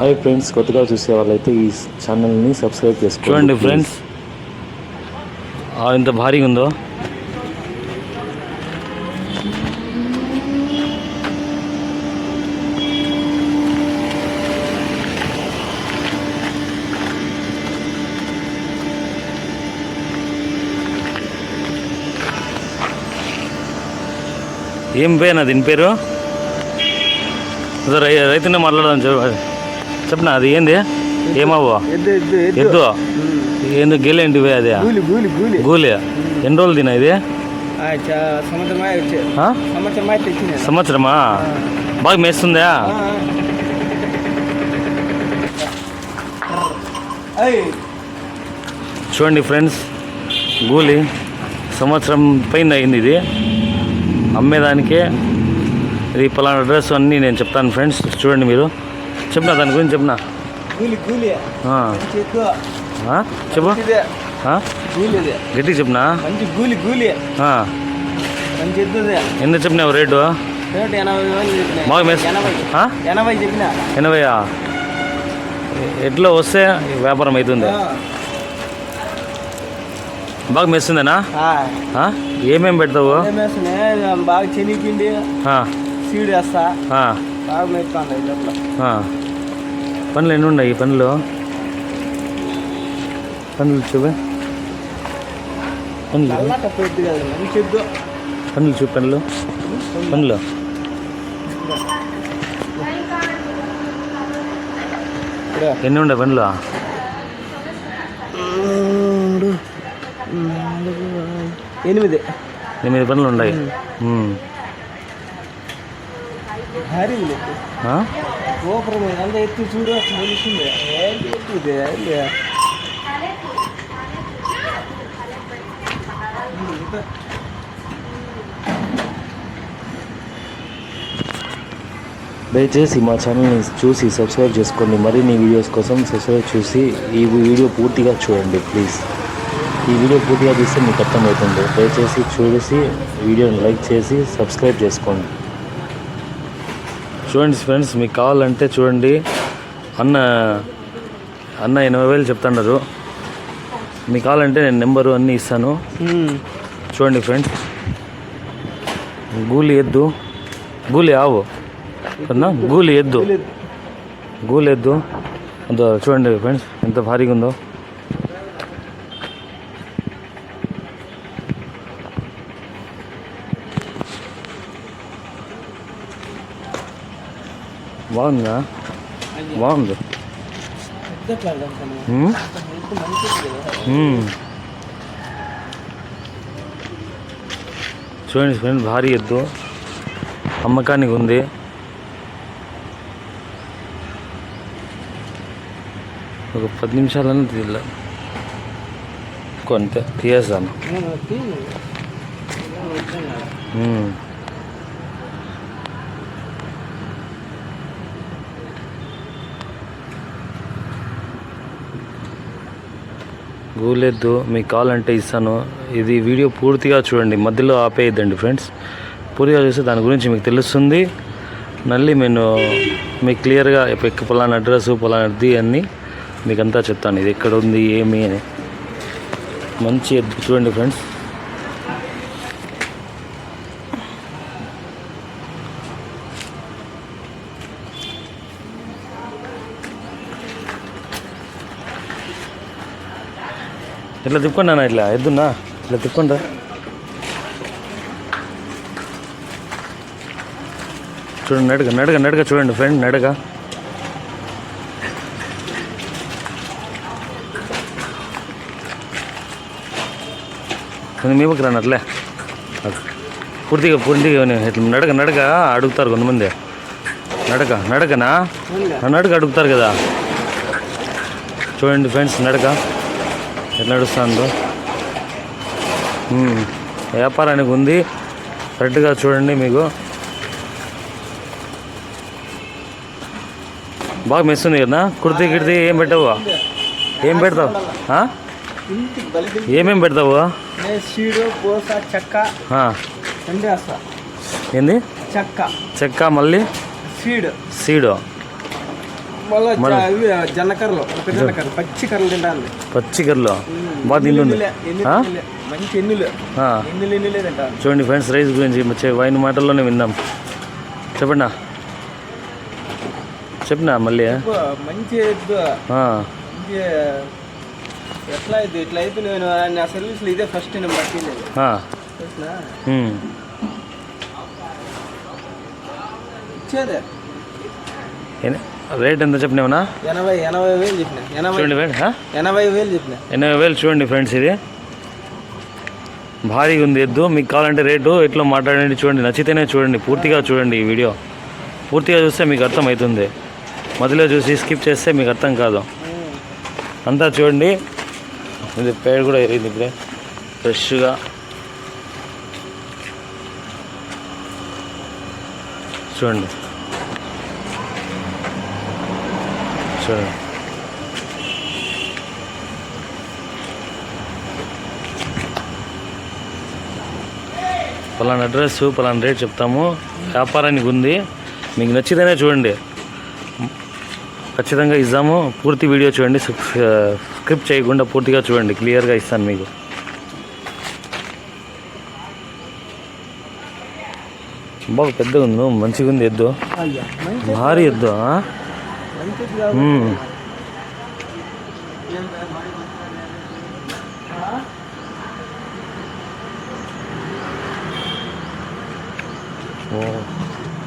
Hi friends కొత్తగా చూసే వాళ్ళైతే ఈ ఛానల్ని సబ్స్క్రైబ్ చేసుకోండి చూడండి ఫ్రెండ్స్. ఎంత భారీగా ఉందో? ఏం పేనా దీని పేరు? రైతునే మాట్లాడదాం చెప్ప చెప్పనా అది ఏంది? ఏమవ్వ? ఎద్దు ఏంది గేలేంటి ఇవే అదే? గూలి ఎన్ని రోజులు తిన ఇది? సంవత్సరమై? బాగా మేస్తుందా? చూడండి ఫ్రెండ్స్ గూలి సంవత్సరం పైన అయింది ఇది. అమ్మేదానికే ఇది పలానా డ్రెస్ అన్నీ నేను చెప్తాను ఫ్రెండ్స్ చూడండి మీరు. చెప్పిన? దాని గురించి చెప్పిన? చెప్పు. గట్టిగా చెప్పినా? మంచి గూలి గూలి. మంచి ఎంత చెప్పినావు రేటు? రేటు ఎనభై బాగా మేస్ ఎనభై. ఆ? ఎనభై చెప్పిన. ఎనభైయా? ఎట్లా వస్తే వ్యాపారం అవుతుంది. బాగా మెస్తుందేనా? ఆ. ఆ? ఏమేం పెడతావు? బాగా చెనిపిండి సీడ్ వేస్తా. బాగా. పనులు ఎన్ని ఉన్నాయి పనులు? పనులు చూపే. పనులు పనులు చూపు పనులు. పనులు. ఎన్ని ఉన్నాయి పనులు? ఎనిమిది. ఎనిమిది పనులు ఉన్నాయి? గోపురం ఎంత ఎత్తి చూడు తెలుస్తుంది ఏంటి ఇది ఏంటి దయచేసి మా ఛానల్ని చూసి సబ్స్క్రైబ్ చేసుకోండి. మరిన్ని వీడియోస్ కోసం సబ్స్క్రైబ్ చూసి ఈ వీడియో పూర్తిగా చూడండి ప్లీజ్. ఈ వీడియో పూర్తిగా చూస్తే మీకు అర్థమవుతుంది. దయచేసి చూసి వీడియోని లైక్ చేసి సబ్స్క్రైబ్ చేసుకోండి. చూడండి ఫ్రెండ్స్ మీకు కావాలంటే చూడండి. అన్న అన్న ఎనభై వేలు చెప్తున్నారు మీకు కావాలంటే నేను నెంబరు అన్నీ ఇస్తాను. చూడండి ఫ్రెండ్స్. గూలి ఎద్దు. గూలి ఆవు. కన్నా గూలి ఎద్దు. గూలి ఎద్దు. అంత చూడండి ఫ్రెండ్స్ ఎంత భారీగా ఉందో బాగుందా బాగుంది ఉమ్? ఉమ్. చూడండి ఫ్రెండ్ భారీ ఎద్దు అమ్మకానికి ఉంది. ఒక పది నిమిషాలన్నా తీయాలి కొంత తీయేస్తాను ఉమ్. మీకు కావాలంటే ఇస్తాను. ఇది వీడియో పూర్తిగా చూడండి మధ్యలో ఆపేయద్దండి ఫ్రెండ్స్. పూర్తిగా చూస్తే దాని గురించి మీకు తెలుస్తుంది. మళ్ళీ నేను మీకు క్లియర్గా ఎక్క పలానా అడ్రస్ పలానాది అన్నీ మీకు అంతా చెప్తాను. ఇది ఎక్కడ ఉంది ఏమి అని. మంచి చూడండి ఫ్రెండ్స్. ఇట్లా తిప్పుకోండి అన్న ఇట్లా ఎద్దున్నా ఇట్లా తిప్పుకోండి చూడండి నడక నడక నడక చూడండి ఫ్రెండ్ నడక కొంచెం మీ పక్కన రండి అట్లే అట్లా. పూర్తిగా పూర్తిగా ఇట్లా నడక నడక అడుగుతారు కొంతమంది నడక నడకనా ఆ నడక అడుగుతారు కదా చూడండి ఫ్రెండ్స్ నడక ఎట్లా నడుస్తుందో. వ్యాపారానికి ఉంది. కరెక్ట్గా చూడండి మీకు. బాగా మెస్తుంది కదా? కుర్తి గిడితి ఏం పెట్టావు? ఏం పెడతావు? ఆ? ఇంటికి బలి ఏమేం పెడతావు ఏంది? చెక్క. చెక్క మళ్ళీ? సీడ్. సీడు. మళ్ళీ మళ్ళీ ఇవి జొన్న కర్రలు ఒక జొన్న కర్ర పచ్చి కర్రలు తింటాను పచ్చి గర్రెలు బాగా తింటుంది ఆ? మంచి ఎన్నులు. ఆ. ఎన్నులు ఎన్నులే తింటాను చూడండి ఫ్రెండ్స్ రైస్ గురించి వైన్ మాటల్లోనే విందాం చెప్పండి చెప్పినా మళ్ళీ? మంచి ఎట్లా ఇది ఇట్లా అయితే నేను నా సర్వీస్లో ఇదే ఫస్ట్ నేను పట్టింది. ఇచ్చేదే. రేట్ ఎంత చెప్పినావునా ఎనభై ఎనభై వేలు చెప్పిన. ఎనభై చూడండి ఫ్రెండ్స్ ఆ? ఎనభై వేలు చెప్పిన. ఎనభై వేలు చూడండి ఫ్రెండ్స్ ఇది. భారీగా ఉంది ఎద్దు. మీకు కావాలంటే రేటు ఎట్లా మాట్లాడండి చూడండి. నచ్చితేనే చూడండి. పూర్తిగా చూడండి ఈ వీడియో. పూర్తిగా చూస్తే మీకు అర్థమవుతుంది మధ్యలో చూసి స్కిప్ చేస్తే మీకు అర్థం కాదు. అంతా చూడండి. ఇది పేరు కూడా ఎరిగింది ఇప్పుడే. ఫ్రెష్గా. చూడండి. చూడండి పలానా అడ్రస్ పలానా రేట్ చెప్తాము. వ్యాపారానికి ఉంది. మీకు నచ్చితేనే చూడండి. ఖచ్చితంగా ఇద్దాము. పూర్తి వీడియో చూడండి. స్క్రిప్ట్ చేయకుండా పూర్తిగా చూడండి. క్లియర్గా ఇస్తాను మీకు. బాగా పెద్దగా ఉంది మంచిగా ఉంది ఎద్దు భారీ ఎద్దు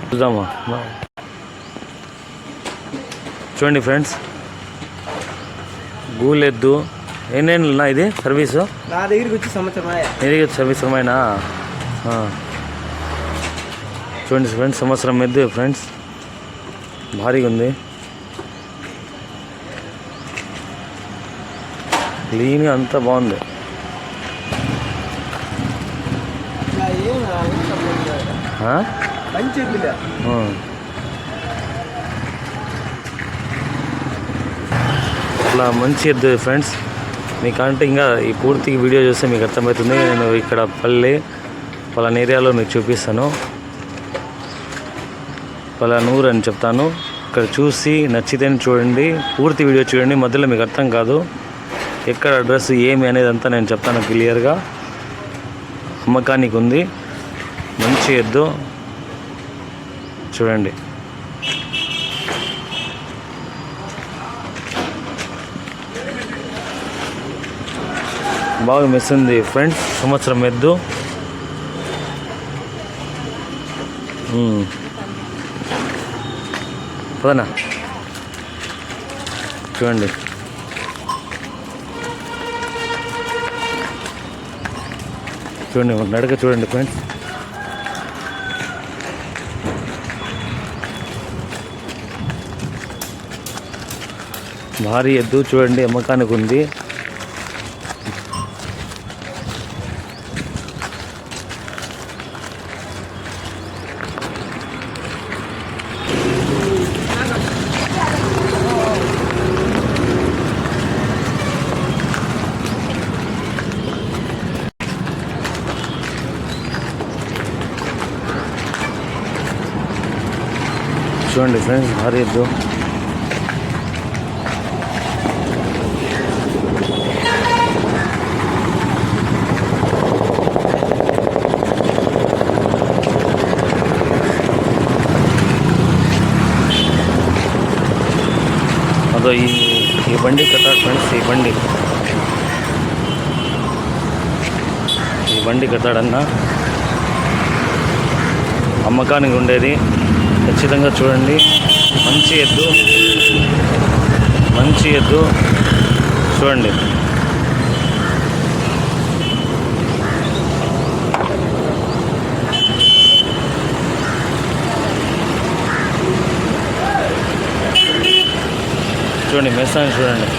చూద్దామా? చూడండి ఫ్రెండ్స్. గూలెద్దు. ఎన్నేళ్ళున్నా ఇది? సర్వీసు? నా దగ్గరికి వచ్చి సంవత్సరం ఇది సర్వీస్ ఏమైనా? చూడండి ఫ్రెండ్స్ సంవత్సరం ఎద్దు ఫ్రెండ్స్. భారీగా ఉంది. క్లీన్గా అంతా బాగుంది. ఏం మంచి ఇట్లా మంచి ఎద్దు ఫ్రెండ్స్. మీకంటే ఇంకా ఈ పూర్తి వీడియో చూస్తే మీకు అర్థమవుతుంది. నేను ఇక్కడ పల్లె పలానా ఏరియాలో మీకు చూపిస్తాను. పలానూరు అని చెప్తాను. ఇక్కడ చూసి నచ్చితేనే చూడండి. పూర్తి వీడియో చూడండి. మధ్యలో మీకు అర్థం కాదు. ఎక్కడ అడ్రస్ ఏమి అనేది అంతా నేను చెప్తాను క్లియర్గా. అమ్మకానికి ఉంది. మంచి ఎద్దు. చూడండి. బాగా మిస్ ఉంది ఫ్రెండ్స్. సంవత్సరం ఎద్దు. పదనా? చూడండి. చూడండి నడక చూడండి ఫ్రెండ్స్. భారీ ఎద్దు చూడండి అమ్మకానికి ఉంది. చూడండి ఫ్రెండ్స్ భారీ ఎద్దు. అదో ఈ ఈ బండి కట్టాడు ఫ్రెండ్స్ ఈ బండి. ఈ బండి కట్టాడన్న. అమ్మకానికి ఉండేది. ఖచ్చితంగా చూడండి. మంచి ఎద్దు. మంచి ఎద్దు. చూడండి. చూడండి మెస్సాన్ని చూడండి.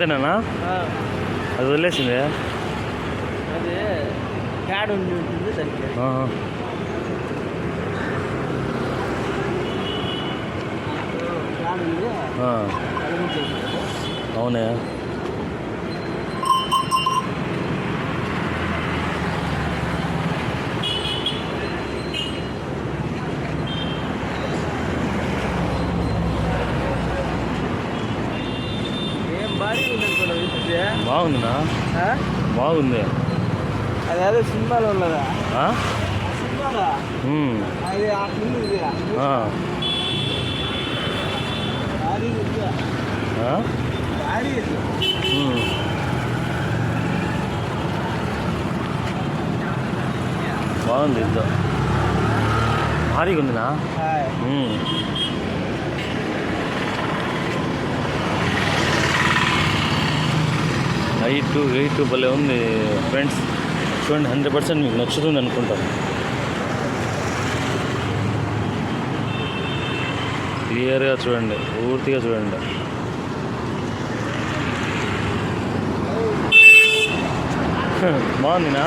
అంతేనా? అది వదిలేసిందే. అది ప్యాడ్ ఉండి ఉంటుంది అవునే ఏం భారీ ఉంది అనుకున్నావు చూస్తే బాగుందినా ఆ? బాగుంది అది అదే సినిమాలో ఉన్నదా ఆ? సినిమాలో ఉమ్. అది అట్లుంది ఇది ఆ. భారీ ఉంది ఆ? భారీ ఉంది ఉమ్. బాగుంది ఇద్దాం భారీగా ఉందినా హాయ్. ఉమ్. హైట్ వెయిట్ భలే ఉంది. ఫ్రెండ్స్ చూడండి హండ్రెడ్ పర్సెంట్ మీకు నచ్చుతుంది అనుకుంటాను క్లియర్గా చూడండి పూర్తిగా చూడండి. బాగుందినా